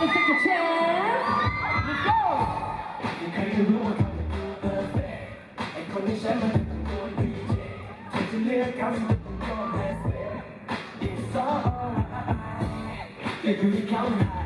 Let's take a chance. Let's go. ใครจะรู้ว่าเขาจะดูเพอร์เฟกต์ไอ้คนที่ใช้มันเป็นตัวดีเจเธอจะเลือกเขาที่มันต้องยอมแพ้เส It's alright อย่าอยู่ที่เขาหา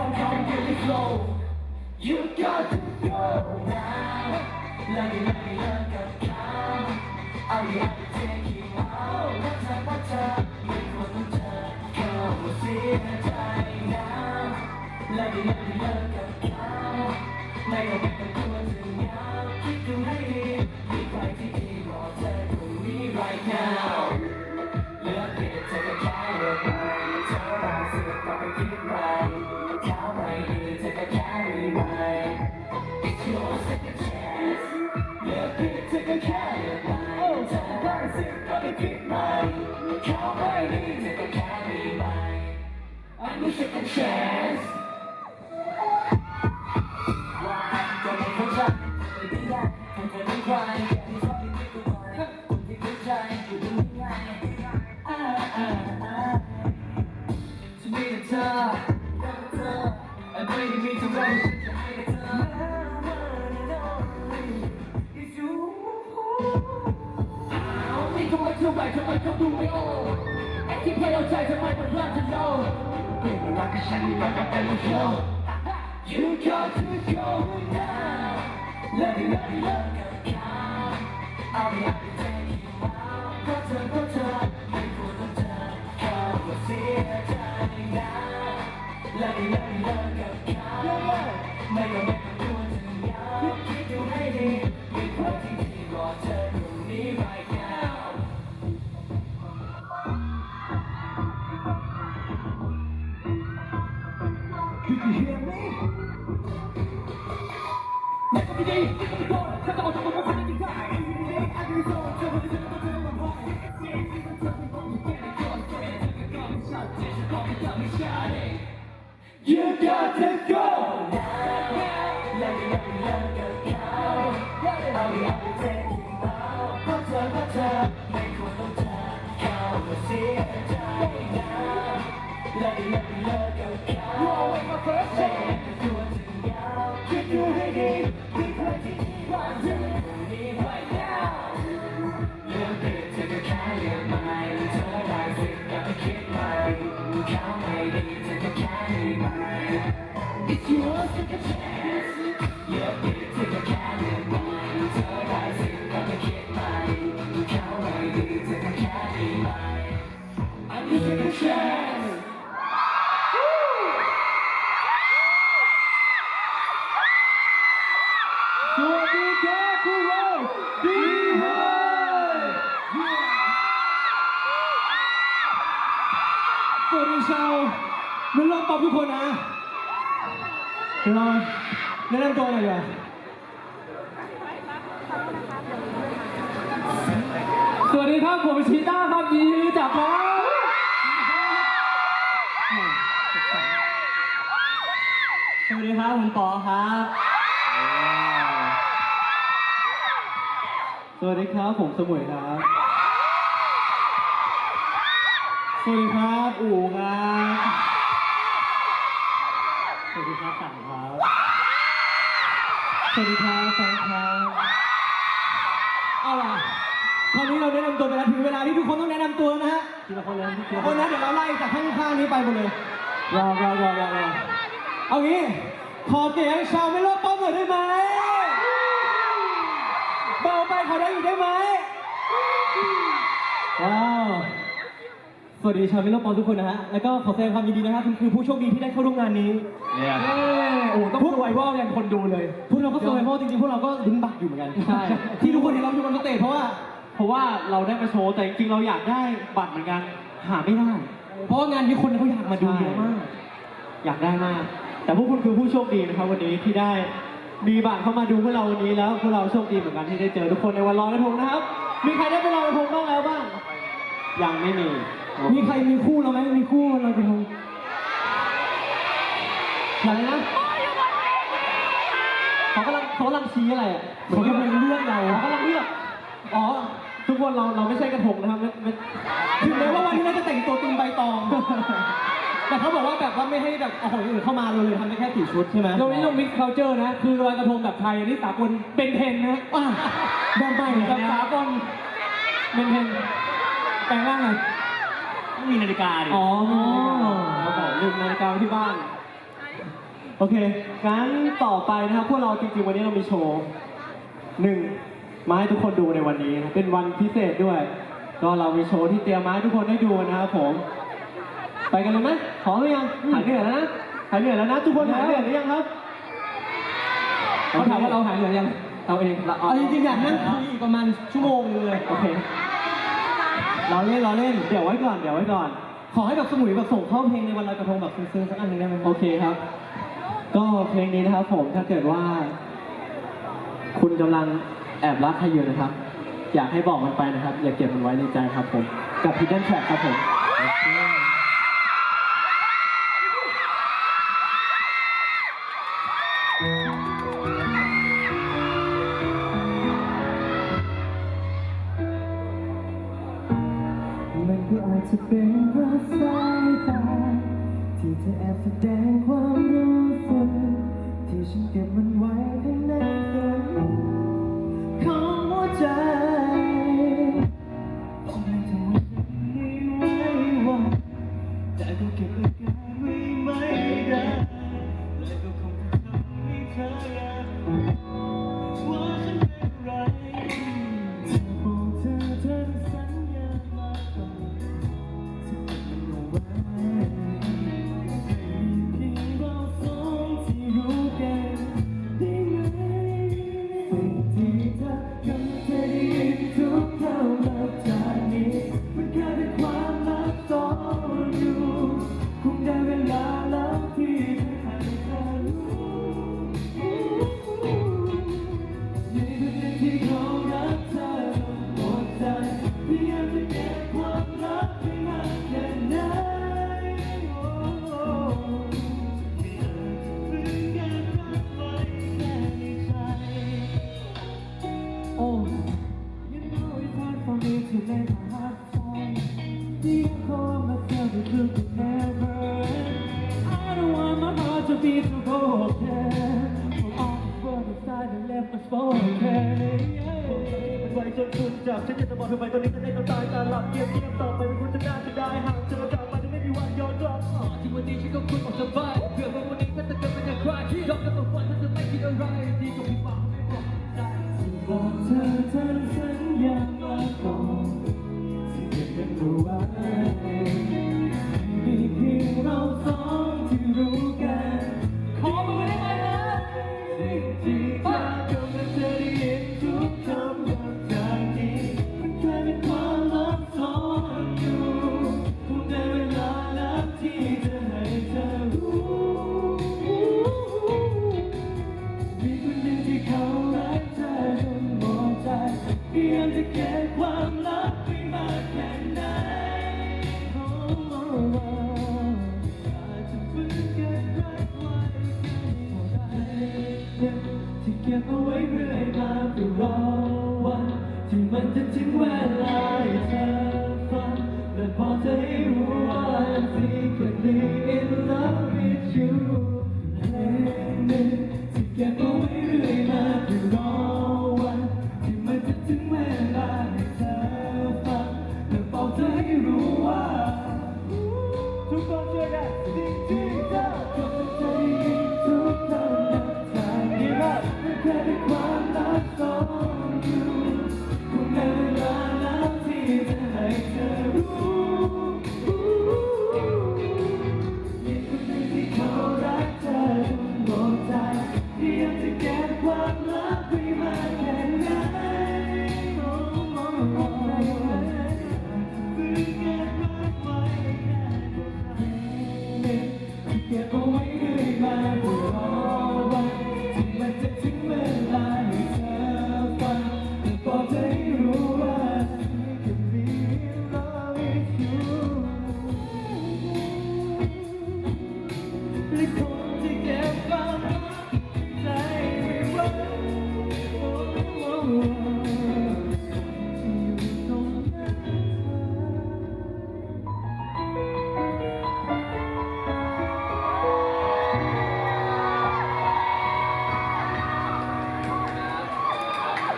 ว่ารักของเธอเขาเกินไม่ flow You got to go now แล้วอย่าอย่าเลิกกับเขาเอาอย่าไป take you out ว่ เช้าไม่ดีเธอก็ กกับฉันนี่มันก็เป็นลูกโย You got to go now เลิกเลิกเลิกกับเขาเอาอย่าไป take you out เพราะเธอเพราะเธอไม่ควรต้อ Ты хочешь, чтобы กลับไปคิดใหม่เขาไม่ดีเธอก็แค่ดีใหม่ I'm your second chance ทุกคนนะเดี๋ยวเราแนะนำตัวหน่อยดีกว่าสวัสดีครับผมชีต้าครับยินดีรู้จักครับสวัสดีครับผมปอครับ สวัสดีครับผมสมุยครับ สวัสดีครับอู๋ครับ วัสดีครับแฟนคลับเอาล่ะตอนนี้เราแนะนำตัวไปแล้วถึงเวลาที่ทุกคนต้องแนะนำตัวนะฮะทีละคนเลยทีละคนนะเดี๋ยวเราไล่จากข้างๆนี้ไปหมดเลย รอรอรอรอรอเอางี้ขอเสียงชาวไม่โลป้อมหน่อยได้ไหมเบาไปขอได้อีกได้ไหมว้าว สวัสดีชาวมิโลปอนทุกคนนะฮะ แล้วก็ขอแสดงความยินดีนะครับคุณคือผู้โชคดีที่ได้เข้าร่วมงานนี้เนี่ยเอ้ยโอ้ต้องสวยวอลยันคนดูเลย พวกเราก็เซอร์ไพรส์จริงๆ พวกเราก็ลุ้นบัตรอยู่เหมือนกัน ใช่ ที่ทุกคนเห็นเราอยู่บนสเตจเพราะว่า เพราะว่าเราได้มาโชว์แต่จริงๆเราอยากได้บัตรเหมือนกัน หาไม่ได้ เพราะว่างานนี้คนเขาอยากมาดูเยอะมาก อยากได้มาก แต่พวกคุณคือผู้โชคดีนะครับวันนี้ที่ได้มีบัตรเข้ามาดูพวกเราวันนี้แล้วพวกเราโชคดีเหมือนกันที่ได้เจอทุกคนในวันลอยกระทงนะครับ มีใครได้ไปลอยกระทงบ้างแล้วบ้าง ยังไม่มี มีใครมีคู่เราไหมมีคู่เรากระทงอะไรนะเขากำลังเขากำลังชี้อะไรอะเขากำลังเลือกเราเขากำลังเลือกอ๋อทุกคนเราเราไม่ใช่กระทงนะครับไม่ไม่ถึงแม้ว่าวันนี้เราจะแต่งตัวตีมใบตอง แต่เขาบอกว่าแบบว่าไม่ให้แบบเอาของอื่นเข้ามาเราเลยทำได้แค่สี่ชุดใช่ไหมตรงนี้ลงมิกซ์เคาเจอร์นะ คือลอยกระทงแบบไทยอันนี้สากลเป็นเพนนะอะแบบใหม่แบบสากลเป็นเพนแปลงร่างไง ไม่มีนาฬิกาดิอ๋อมีนาฬิกาเราบอกลืมนาฬิกาไว้ที่บ้าน โอเคงั้นต่อไปนะครับพวกเราจริงๆวันนี้เรามีโชว์หนึ่งมาให้ทุกคนดูในวันนี้นะเป็นวันพิเศษด้วย ก็เรามีโชว์ที่เตรียมมาให้ทุกคนได้ดูนะครับผม ไปกันเลยไหมพร้อมหรือยังหายเหนื่อยแล้วนะหายเหนื่อยแล้วนะทุกคนหายเหนื่อยหรือยังครับเขาถามว่าเราหายเหนื่อยยังเอาเองละเอาจริงๆอยากนั่งคุยอีกประมาณชั่วโมงนึงเลยโอเค เราเล่นเราเล่นเดี๋ยวไว้ก่อนเดี๋ยวไว้ก่อน ขอให้แบบสมุยแบบส่งเข้าเพลงในวันลอยกระทงแบบซึ้งๆสักอันหนึ่งได้ไหมโอเคครับ ก็เพลงนี้นะครับผมถ้าเกิดว่า คุณกำลังแอบรักใครอยู่นะครับ อยากให้บอกมันไปนะครับ อย่าเก็บมันไว้ในใจครับผม กับ Hidden Track ครับผม จนคุณจับฉันอยากจะบอกเธอไปตอนนี้จะได้ต้องตายตาหลับเงียบเงียบต่อไปไม่ควรจะน่าจะได้หากเธอกลับมาจะไม่มีวันย้อนกลับที่วันนี้ฉันก็คุณออกสบายเพื่อว่าวันนี้ฉันจะเกิดเป็นอย่างใครยอมกับตัววันฉันจะไม่คิดอะไรดีกว่าผิดหวังไม่บอกใจบอกเธอเธอ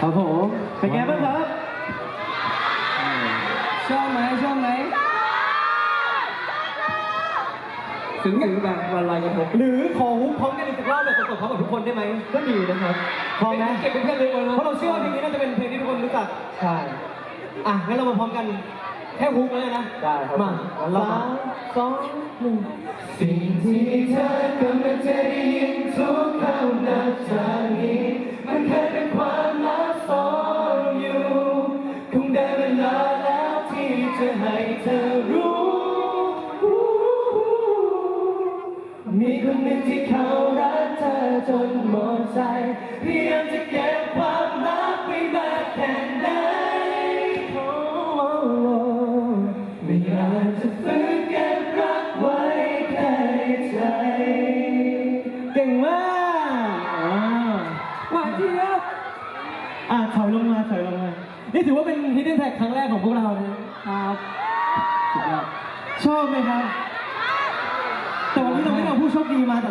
ครับผมเป็นไงบ้างครับชอบไหมชอบไหมถึงถึงแบบวันลอยกระทงหรือขอฮุกพร้อมกันอีกสักรอบแบบสดๆพร้อมกับทุกคนได้ไหมก็ดีนะครับพร้อมไหมเก็บเป็นเพื่อนเลยเพราะเราเชื่อว่าเพลงนี้น่าจะเป็นเพลงที่ทุกคนรู้จักใช่อะงั้นเรามาพร้อมกันแค่ฮุกเลยนะได้ครับมางั้นเราสามสองหนึ่งสิ่งที่เธอกำลังจะได้ยินทุกคำนับจากนี้มัน จะให้เธอรู้ มีคนหนึ่งที่เขารักเธอจนหมดใจ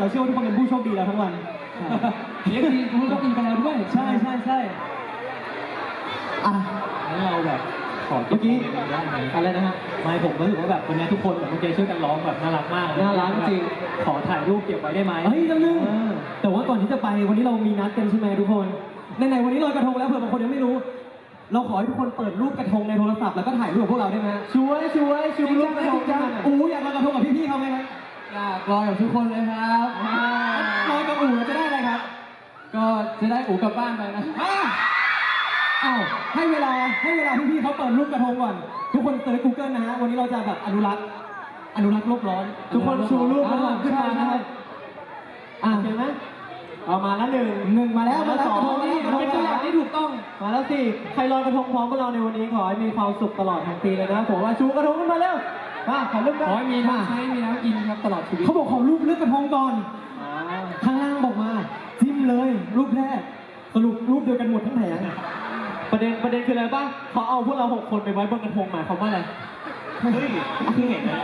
เราเชื่อว่าทุกคนเป็นผู้โชคดีแล้วทั้งวันนี่คือผู้โชคดีไปแล้วด้วยใช่ใช่ใช่อะงั้นเราแบบขอเมื่อกี้ได้ไหมอะไรนะฮะไม่ผมรู้สึกว่าแบบวันนี้ทุกคนแบบเมื่อกี้ช่วยกันร้องแบบน่ารักมากเลยน่ารักจริงขอถ่ายรูปเก็บไว้ได้ไหมเฮ้ยจำนึงเออแต่ว่าก่อนที่จะไปวันนี้เรามีนัดกันใช่ไหมทุกคนไหนๆวันนี้ลอยกระทงแล้วเผื่อบางคนยังไม่รู้ เราขอให้ทุกคนเปิดรูปกระทงในโทรศัพท์แล้วก็ถ่ายรูปกับพวกเราได้ไหมฮะช่วยช่วยช่วยรูปกระทงจักังนอูอยากลอยกระทงกับพี่ๆเขาไหมครับ อยากรอกับทุกคนเลยครับลอยกับอูจะได้อะไรครับ ก็จะได้อูกลับบ้านไปนะอ้าวอ้าวให้เวลาให้เวลาพี่ๆเขาเปิดรูปกระทงก่อน ทุกคนเซิร์ช Google นะฮะ วันนี้เราจะแบบอนุรักษ์อนุรักษ์โลกร้อน ทุกคนชูรูปกระทงขึ้นมานะครับอะโอเคไหมเอามาแล้วหนึ่งหนึ่งมาแล้วมาแล้วสอกระทงงนี้มันเป็นตัวอย่างที่ถูกต้อง มาแล้วสิใครลอยกระทงพร้อมกับเราในวันนี้ขอให้มีความสุขตลอดทั้งปีเลยนะผมว่าชูกระทงขึ้นมาเร็ว มาขอรูปกันขอให้มีทั้งใช้มีทั้งกินครับตลอดชีวิตเขาบอกขอรูปเลือกกระทงก่อนอ๋อข้างล่างบอกมาจิ้มเลยรูปแรกสรุปรูปเดียวกันหมดทั้งแผงประเด็นประเด็นคืออะไรบ้างเขาเอาพวกเราหกคนไปไว้บนกระทงหมายความว่าอะไรเฮ้ยเพิ่งเห็นนะ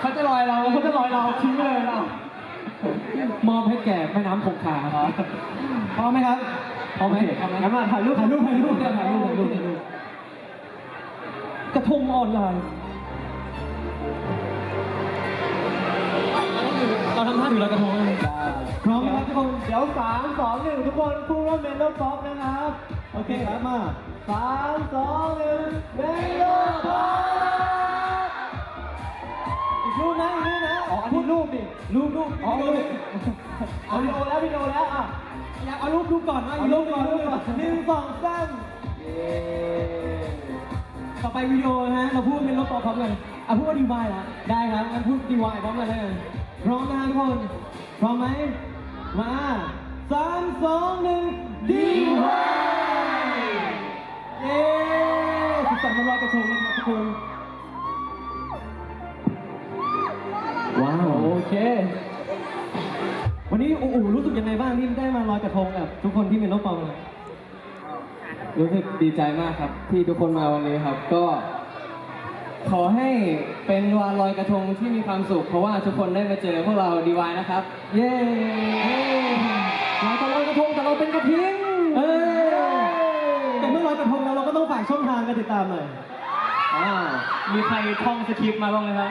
เขาจะลอยเราแล้วเขาจะลอยเราทิ้งไปเลยเรามอบให้แก่แม่น้ำคงคาครับพร้อมไหมครับพร้อมไหมโอเคงั้นมาถ่ายรูปถ่ายรูปถ่ายรูปถ่ายรูปถ่ายรูปถ่ายรูปกระทงออนไลน์ ทำท่าถือลอยกระทงเลยพร้อมครับทุกคนเดี๋ยวสามสองหนึ่งทุกคนพูดว่าเมนโลป๊อปนะครับ โอเคครับมาสามสองหนึ่งเมนโลป๊อปอีกรูปนะอีกรูปนะอ๋ออันนี้รูปดิรูปรูปอ๋อรูปเอาวิดีโอแล้ววิดีโอแล้วอะอยากเอารูปรูปก่อนนะเอารูปก่อนรูปก่อนหนึ่งสองสามต่อไปวิดีโอนะฮะเราพูดเป็นลบต่อพร้อมกันอะพูดว่าดีวายละได้ครับงั้นพูดดีวายพร้อมกันเลย พร้อมนะทุกคนพร้อมไหมมาสามสองหนึ่งดีวายเย้สุขสันต์วันลอยกระทงนะครับทุกคนว้าวโอเค วันนี้อู๋รู้สึกยังไงบ้างที่ได้มาลอยกระทงกับทุกคนที่เป็นโลกปองเลยรู้สึกดีใจมากครับ ที่ทุกคนมาวันนี้ครับก็ ขอให้เป็นวันลอยกระทงที่มีความสุข เพราะว่าทุกคนได้มาเจอพวกเราดีวายนะครับ เย้เราจะลอยกระทงแต่เราเป็นกระทิงเออแต่เมื่อลอยกระทงแล้วเราก็ต้องฝากช่องทางการติดตามหน่อยอ่ามีใครท่องสคริปต์มาบ้างไหมครับ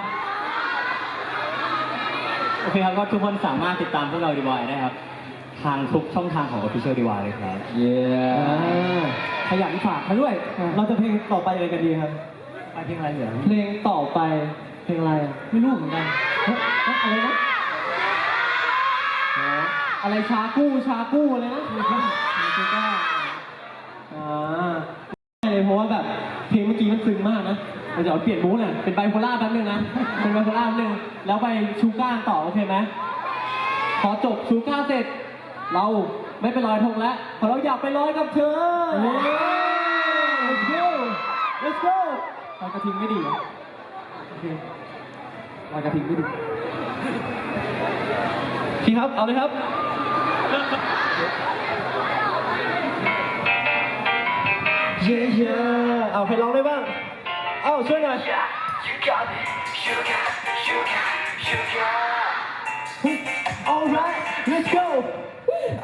โอเคครับก็ทุกคนสามารถติดตามพวกเราดีวายได้ครับ ทางทุกช่องทางของ Official d i y เลยครับ เย้อ่าขยันฝากมาด้วย เราจะเพลงต่อไปอะไรกันดีครับไป เพลงอะไรเหรอเพลงต่อไปเพลงอะไรอะไม่รู้เหมือนกันเฮ้ยเฮ้ยอะไรนะอะไรชากู้ชากู้อะไรนะเชูก้าอ่าไม่เลยเพราะว่าแบบเพลงเมื่อกี้มันซึ้งมากนะเราจะเอาเปลี่ยนมูดน่ะเป็นไบโพล่าแป๊บนึงนะเป็นไบโพล่าแป๊บนึงแล้วไปชูก้าต่อโอเคไหมพอจบชูก้าเสร็จ เราไม่ไปลอยธงแล้วเพราะเราอยากไปลอยกับเธอ ลอยกระทิงไม่ดีเหรอโอเคลอยกระทิงไม่ดีพี่ครับ เอาเลยครับ เย้เย้เอาใครร้องได้บ้าง เอ้าช่วยหน่อย You got me, you got, you got, you got. alright let's go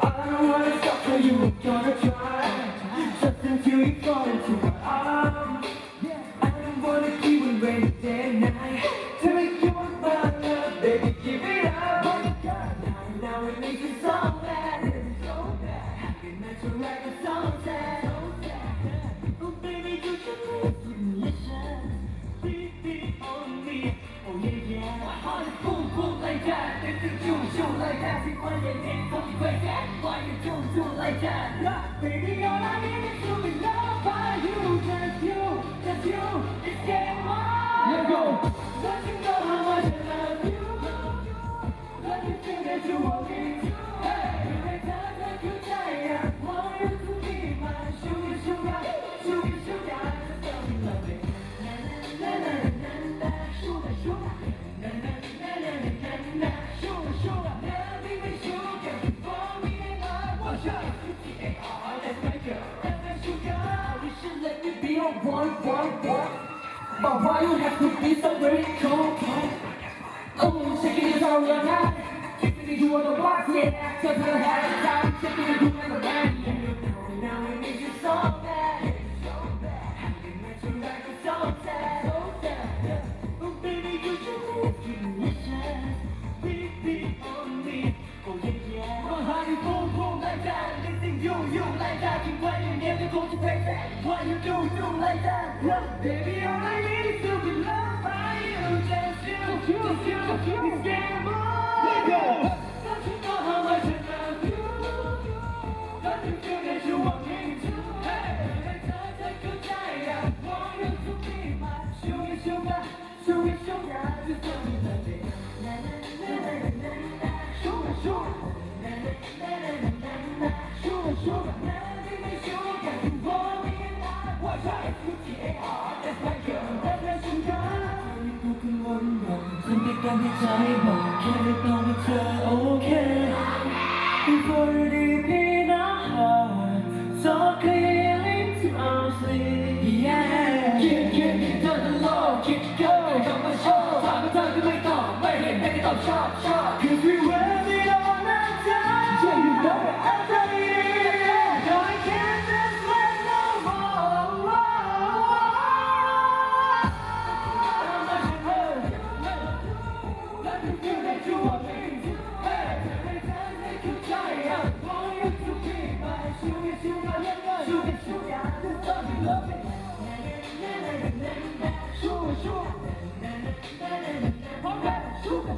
I don't wanna stop for you, gonna try. Just until you fall into my arms. It day and night. To make you my love, baby, give it up. Now, now it makes you so bad, so bad. Happy night to like a. Oh, baby, you boom like that. You, you like that. Why you like that? Yeah, baby, all I need is to be loved by you. Just you, just you. But why you have to be so very cool? Cool chicken is all your night. Chicken you on the block, yeah. Cause I have a time chicken is you as a man. Now we need you so bad. Bed. Why you do, do like that? Yeah. Baby, all I need is to be loved by you. Just you, just you, just you. It's game คิดเกินคำว่าชอบถามว่าเธอก็ไม่ตอบไม่เห็นไม่ได้ตอบชอบชอบ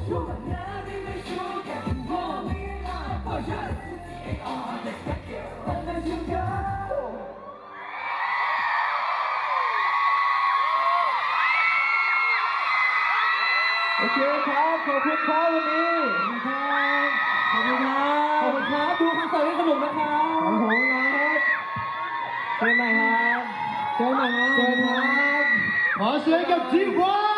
โอเคครับ ขอบคุณครับวันนี้ขอบคุณครับขอบคุณครับขอบคุณครับ ดูคอนเสิร์ตให้สนุกนะครับขอบคุณครับเจอกันใหม่ครับ เจอกันใหม่ครับเจอกันครับ ขอเสียงกับทีมว้า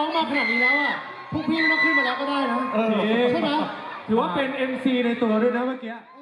จริงๆน้องมาขนาดนี้แล้วอะพวกพี่ไม่ต้องขึ้นมาแล้วก็ได้นะเออ ใช่ไหม ถือว่าเป็น MC ในตัวด้วยนะเมื่อกี้เอ